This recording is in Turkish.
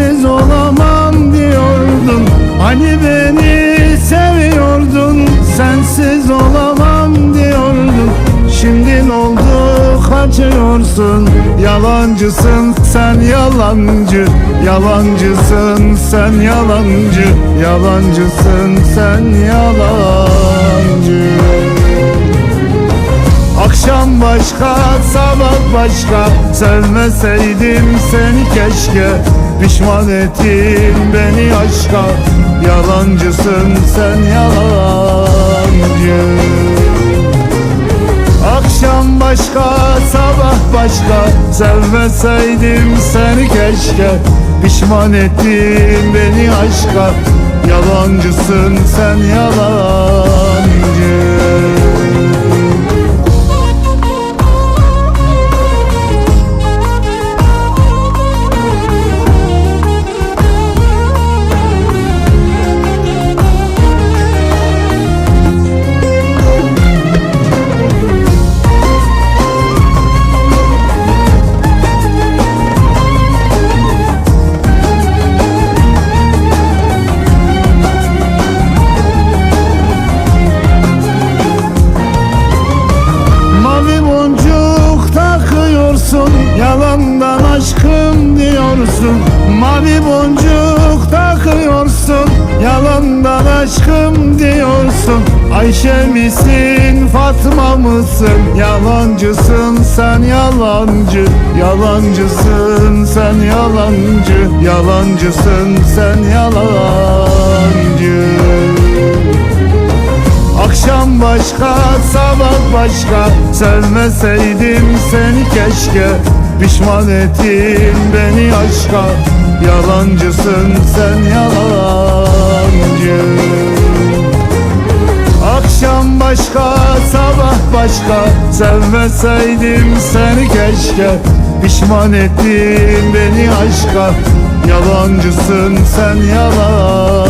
sensiz olamam diyordun. Hani beni seviyordun sensiz olamam diyordun. Şimdi ne oldu kaçıyorsun? Yalancısın sen yalancı. Yalancısın sen yalancı. Yalancısın sen yalancı. Akşam başka, sabah başka. Sevmeseydim seni keşke Pişman ettin beni aşka. Yalancısın sen yalancı. Akşam başka, sabah başka. Sevmeseydim seni keşke Pişman ettin beni aşka. Yalancısın sen yalancı Yalandan aşkım diyorsun Mavi boncuk takıyorsun. Yalandan aşkım diyorsun Ayşe misin Fatma mısın? Yalancısın sen yalancı. Yalancısın sen yalancı. Yalancısın sen yalancı. Akşam başka, sabah başka. Sevmeseydim seni keşke Pişman ettin beni aşka Yalancısın sen yalancı. Akşam başka, sabah başka Sevmeseydim seni keşke. Pişman ettin beni aşka Yalancısın sen yalancı